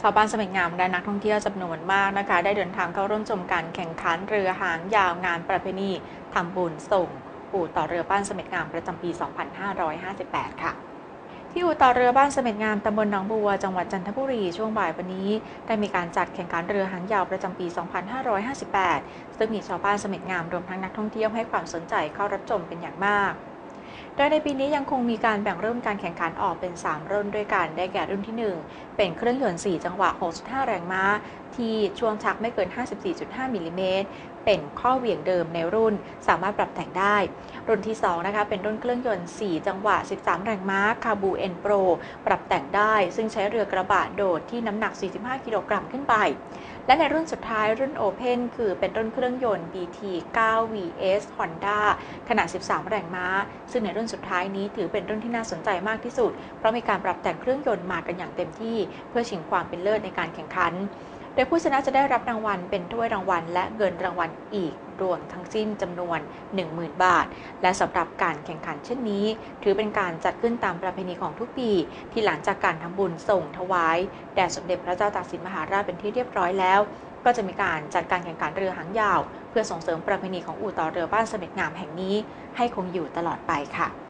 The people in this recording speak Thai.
ชาวบ้านสมัยงามและนักท่องเที่ยวจำนวนมากนะคะ ได้เดินทางเข้าร่วมชมการแข่งขันเรือหางยาวงานประเพณีทำบุญส่งอู่ต่อเรือบ้านสมัยงามประจำปี 2558 ค่ะที่อู่ต่อเรือบ้านเสม็ดงามตำบลหนองบัว จังหวัดจันทบุรี ช่วงบ่ายวันนี้ ได้มีการจัดแข่งขันเรือหางยาวประจำปี 2558 ซึ่งมีชาวบ้านเสม็ดงามรวมทั้งนักท่องเที่ยวให้ความสนใจเข้ารับชมเป็นอย่างมาก โดยในปีนี้ยังคงมีการแบ่งรุ่นการแข่งขันออกเป็น 3 รุ่นด้วยกัน ได้แก่รุ่นที่ 1 เป็นเครื่องยนต์ 4 จังหวะ 6.5 แรงม้า ที่ช่วงชักไม่เกิน 54.5 มิลลิเมตร เป็นข้อเหวี่ยงเดิมในรุ่น สามารถปรับแต่งได้ รุ่นที่ 2 นะคะ เป็นรุ่นเครื่องยนต์ 4 จังหวะ 13 แรงม้า คาบูเอ็นโปร ปรับแต่งได้ ซึ่งใช้เรือกระบะโดดที่น้ำหนัก 45 กิโลกรัมขึ้นไปและในรุ่นสุดท้ายรุ่น Open คือเป็นรุ่นเครื่องยนต์ BT 9 VS Honda ขนาด 13 แรงม้า ซึ่งในรุ่นสุดท้ายนี้ถือเป็นรุ่นที่น่าสนใจมากที่สุด เพราะมีการปรับแต่งเครื่องยนต์มากันอย่างเต็มที่ เพื่อชิงความเป็นเลิศในการแข่งขัน โดยผู้ชนะจะได้รับรางวัลเป็นถ้วยรางวัล และเงินรางวัลอีกรวมทั้งสิ้นจำนวน 10,000 บาท และสำหรับการแข่งขันเช่นนี้ ถือเป็นการจัดขึ้นตามประเพณีของทุกปี ที่หลังจากการทำบุญส่งถวายแด่สมเด็จพระเจ้าตากสินมหาราชเป็นที่เรียบร้อยแล้ว ก็จะมีการจัดการแข่งขันเรือหางยาว เพื่อส่งเสริมประเพณีของอู่ต่อเรือบ้านเสม็ดงามแห่งนี้ ให้คงอยู่ตลอดไปค่ะ